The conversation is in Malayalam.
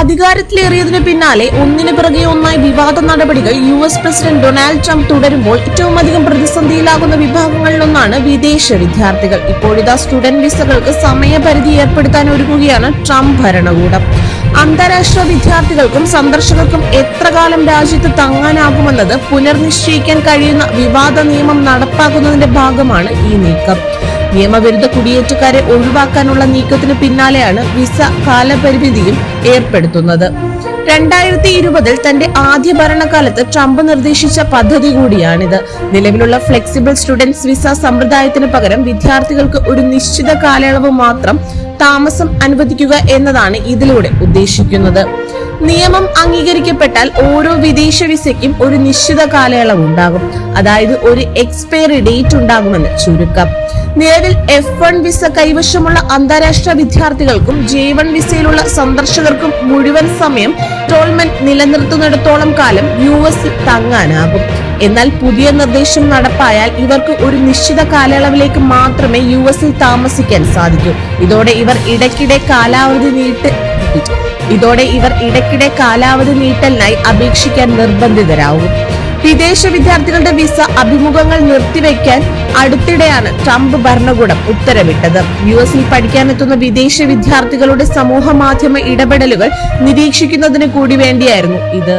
അധികാരത്തിലേറിയതിനു പിന്നാലെ ഒന്നിനു പിറകെ ഒന്നായി വിവാദ നടപടികൾ U S president Donald Trump തുടരുമ്പോൾ ഏറ്റവും അധികം പ്രതിസന്ധിയിലാകുന്ന വിഭാഗങ്ങളിലൊന്നാണ് വിദേശ വിദ്യാർത്ഥികൾ. ഇപ്പോഴിതാ സ്റ്റുഡന്റ് വിസകൾക്ക് സമയപരിധി ഏർപ്പെടുത്താൻ ഒരുങ്ങുകയാണ് ട്രംപ് ഭരണകൂടം. അന്താരാഷ്ട്ര വിദ്യാർത്ഥികൾക്കും സന്ദർശകർക്കും എത്ര കാലം രാജ്യത്ത് തങ്ങാനാകുമെന്നത് പുനർനിശ്ചയിക്കാൻ കഴിയുന്ന വിവാദ നിയമം നടപ്പാക്കുന്നതിന്റെ ഭാഗമാണ് ഈ നീക്കം. നിയമവിരുദ്ധ കുടിയേറ്റക്കാരെ ഒഴിവാക്കാനുള്ള നീക്കത്തിന് പിന്നാലെയാണ് വിസ കാലപരിമിതിയും ഏർപ്പെടുത്തുന്നത്. രണ്ടായിരത്തി ഇരുപതിൽ തന്റെ ആദ്യ ഭരണകാലത്ത് ട്രംപ് നിർദ്ദേശിച്ച പദ്ധതി കൂടിയാണിത്. നിലവിലുള്ള ഫ്ലെക്സിബിൾ സ്റ്റുഡൻസ് വിസ സമ്പ്രദായത്തിന് പകരം വിദ്യാർത്ഥികൾക്ക് ഒരു നിശ്ചിത കാലയളവ് മാത്രം താമസം അനുവദിക്കുക എന്നതാണ് ഇതിലൂടെ ഉദ്ദേശിക്കുന്നത്. നിയമം അംഗീകരിക്കപ്പെട്ടാൽ ഓരോ വിദേശ വിസയ്ക്കും ഒരു നിശ്ചിത കാലയളവ് ഉണ്ടാകും അതായത് ഒരു എക്സ്പയറി ഡേറ്റ് ഉണ്ടാകുമെന്ന് ചുരുക്കം. നിലവിൽ എഫ് വൺ വിസ കൈവശമുള്ള അന്താരാഷ്ട്ര വിദ്യാർത്ഥികൾക്കും ജെ വൺ വിസയിലുള്ള സന്ദർശകർക്കും മുഴുവൻ സമയം ടോൾമെന്റ് നിലനിർത്തുന്നിടത്തോളം കാലം യു എസിൽ തങ്ങാനാകും. എന്നാൽ പുതിയ നിർദ്ദേശം നടപ്പായാൽ ഇവർക്ക് ഒരു നിശ്ചിത കാലയളവിലേക്ക് മാത്രമേ യു എസിൽ താമസിക്കാൻ സാധിക്കൂ. ഇതോടെ ഇവർ ഇടയ്ക്കിടെ കാലാവധി നീട്ട് ഇതോടെ ഇവർ ഇടയ്ക്കിടെ കാലാവധി നീട്ടലിനായി അപേക്ഷിക്കാൻ നിർബന്ധിതരാകും. വിദേശ വിദ്യാർത്ഥികളുടെ വിസ അഭിമുഖങ്ങൾ നിർത്തിവെക്കാൻ അടുത്തിടെയാണ് ട്രംപ് ഭരണകൂടം ഉത്തരവിട്ടത്. യു എസിൽ പഠിക്കാനെത്തുന്ന വിദേശ വിദ്യാർത്ഥികളുടെ സമൂഹ മാധ്യമ ഇടപെടലുകൾ നിരീക്ഷിക്കുന്നതിന് കൂടി വേണ്ടിയായിരുന്നു ഇത്.